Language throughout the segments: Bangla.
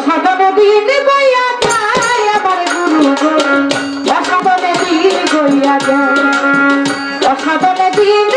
অসাধন দিন গইয়া যায় আমার গুরু অসাধন দিন গইয়া যায়। অসাধন দিন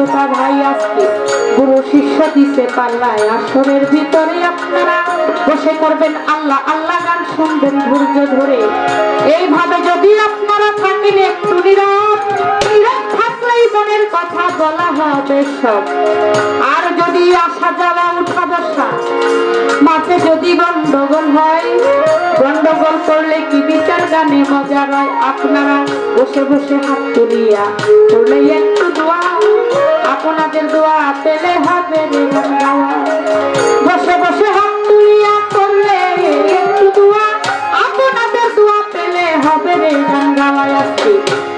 শ্রোতা ভাই আজকে। গুরু শিষ্য দিছে পাল্লায় আসরের ভিতরে আপনারা বসে করবেন আল্লাহ। আল্লাহ গান শুনবেন ধৈর্য ধরে। এইভাবে যদি আপনারা থাকেন একটু নীরব। নীরব থাকলেই মনের কথা বলা হবে সব। আর যদি আসা যাওয়া উঠা বসা মাঝে যদি গন্ডগোল হয়, গন্ডগোল করলে কি বিচার গানে মজা হয় আপনারা। বসে বসে হাত তুলিয়া করলে একটু দোয়া। আপনাদের দোয়া পেলে হবে রে বসে বসে হাত তুলিয়া করলে একটু দোয়া। হবে গান গাওয়া আজকে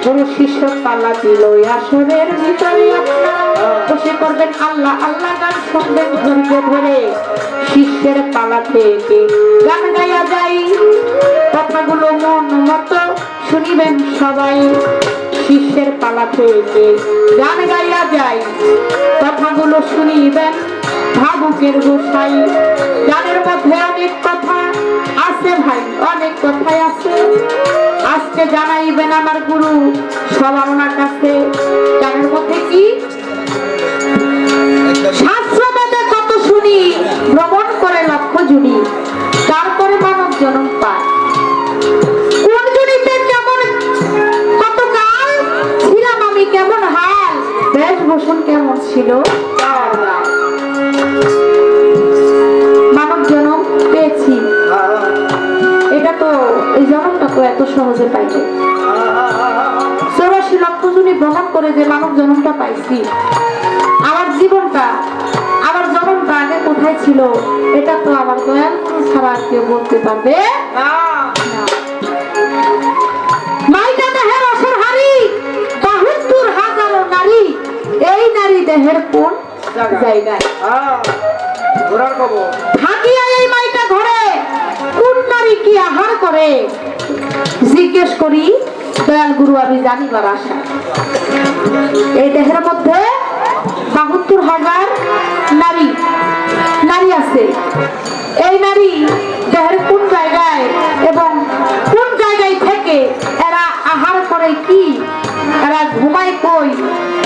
গুরু শিষ্য পালা দিল আসরের ভিতরে বসে করবেন আল্লাহ আল্লাহ গান শুনবেন ধৈর্য ধরে শিষ্যের পালা থেকে গান গাইয়া যাই, কথাগুলো মন মতো শুনিবেন সবাই, শিষ্যের পালা থেকে গান গাইয়া যাই, কথাগুলো শুনিবেন, ভাবুকের গোসাই। গানের মধ্যে অনেক কথা আছে ভাই, অনেক কথাই আছে। আজকে জানাইবেন আমার গুরু, সবার ওনার কাছে। গানের মধ্যে কি? কত শুনি, ভ্রমণ করে জুনি, তারপরে পায়। কোন কেমন কত ছিলাম আমি, কেমন হাল কেমন ছিল? এটা তো এই জন্মটা তো এত সহজে পাইবে চৌরাশি লক্ষ জুনি ভ্রমণ করে যে মানব জন্মটা পাইছি আমার জীবনটা আমার জন্মটা আগে কোথায় ছিল এটা তো আমার দয়াল ছাড়া আর কেউ বলতে পারবে না। এই নারী দেহের কোন জায়গায়? ঘোরার খবর থাকিয়া এই মাইটা ঘরে কোন নারী কি করে জিজ্ঞেস করি, দয়াল গুরু, আমি জানিবার আশা এই দেহের মধ্যে বাহাত্তর হাজার নারী নারী আছে। এই নারী দেহের কোন জায়গায় এবং কোন জায়গায় থেকে এরা আহার করে কি? এরা ঘুমায় কই?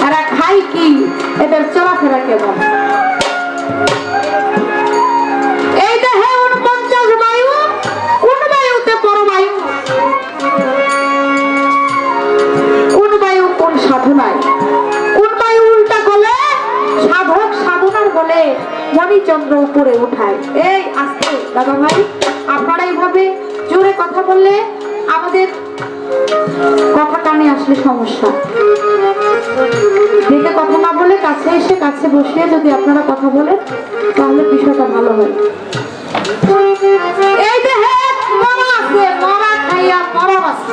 এরা খায় কি? এদের চলাফেরা কেমন? মণিচন্দ্র উপরে উঠায়। এই আস্তে দাদা ভাই, আপনারা এইভাবে জোরে কথা বললে আমাদের কথা কানে আসলে সমস্যা। দেখে কথা না বলে কাছে এসে কাছে বসিয়ে যদি আপনারা কথা বলেন, তাহলে বিষয়টা ভালো হয়। এই দেহে মরা আছে, মরা খাইয়া মরা আছে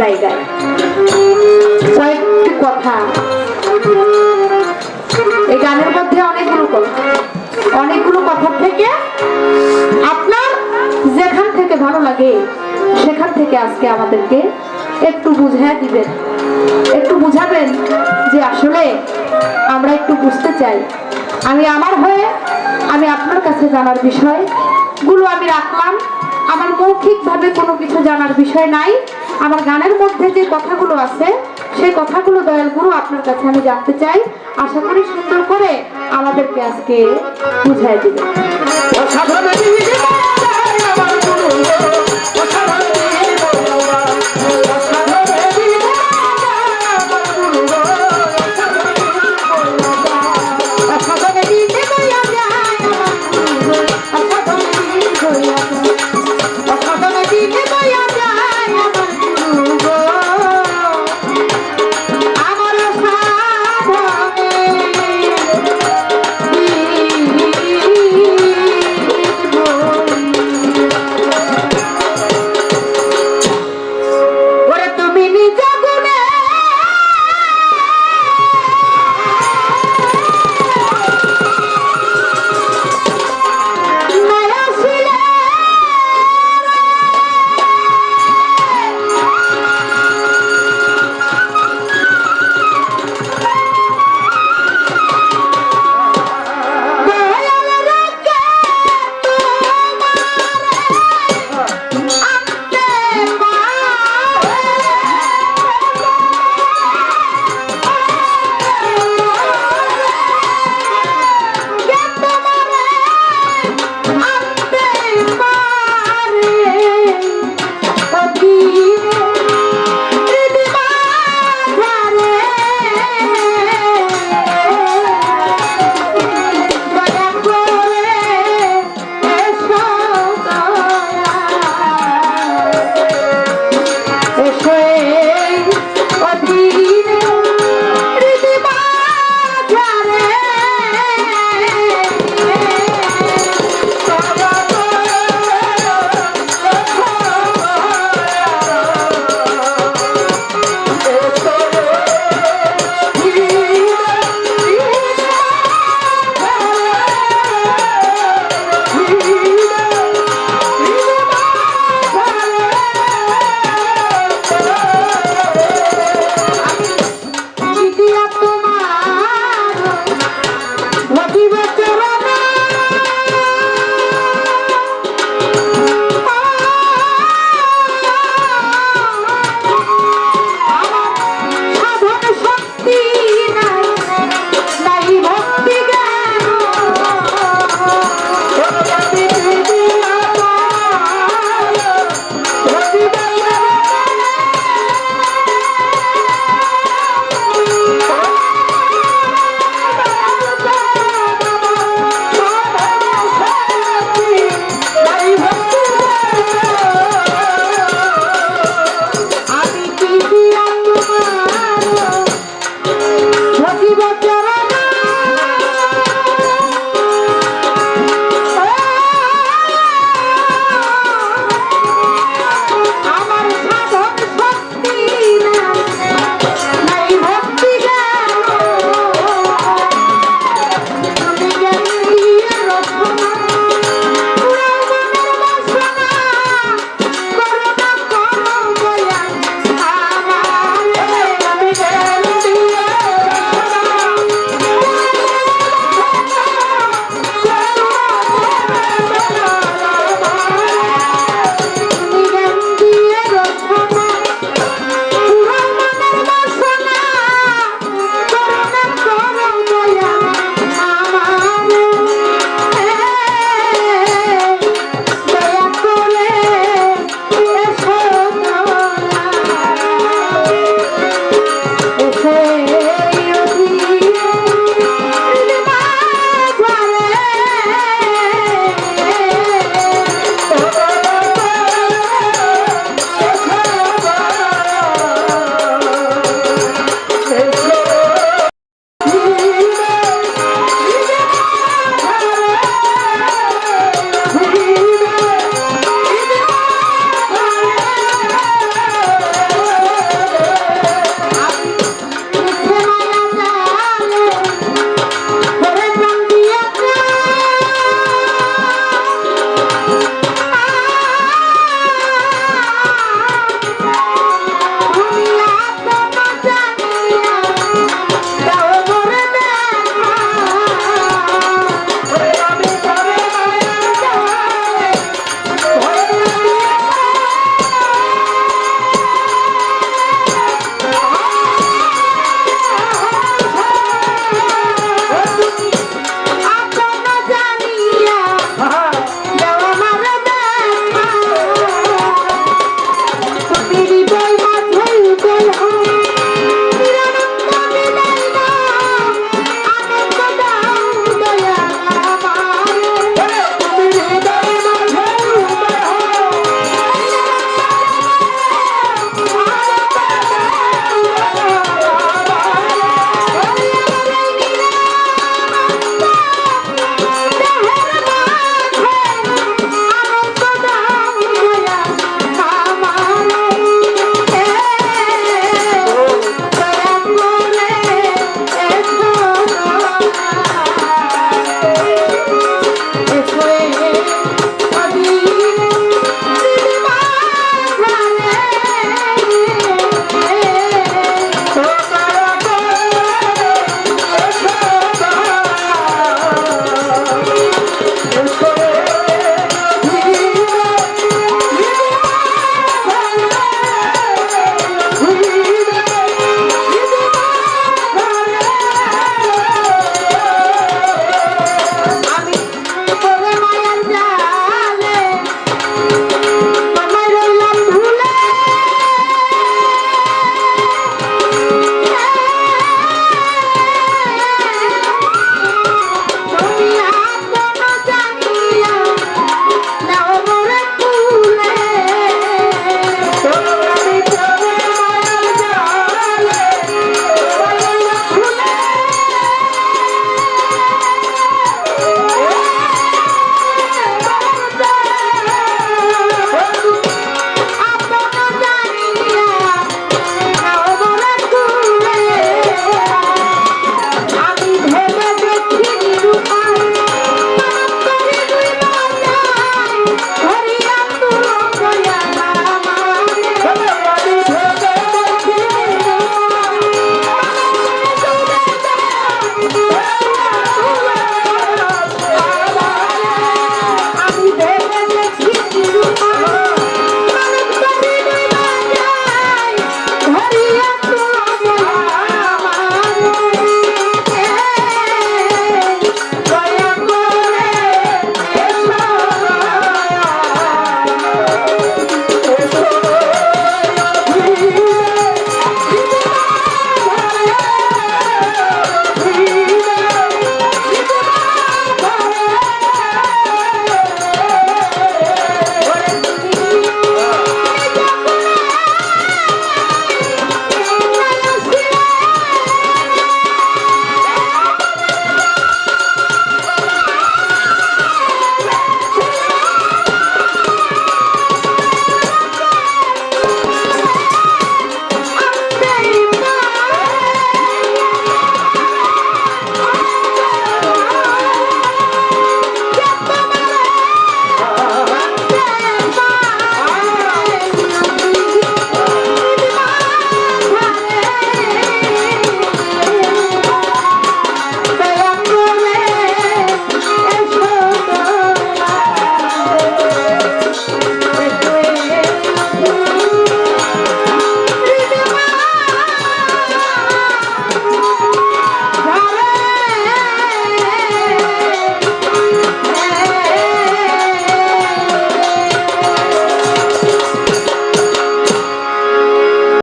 জায়গায়। কয়েকটি কথা। এই গানের মধ্যে অনেকগুলো কথা। অনেকগুলো কথা থেকে আপনার যেখান থেকে ভালো লাগে, সেখান থেকে আজকে আমাদেরকে একটু বুঝায় দিবেন। একটু বুঝাবেন যে আসলে আমরা একটু বুঝতে চাই। আমি আমার হয়ে, আমি আপনার কাছে জানার বিষয়গুলো আমি রাখলাম। আমার মৌখিকভাবে কোনো কিছু জানার বিষয় নাই। আমার গানের মধ্যে যে কথাগুলো আছে সেই কথাগুলো দয়াল গুরু আপনার কাছে আমি জানতে চাই। আশা করি সুন্দর করে আমাদেরকে আজকে বুঝাই দিবেন আমার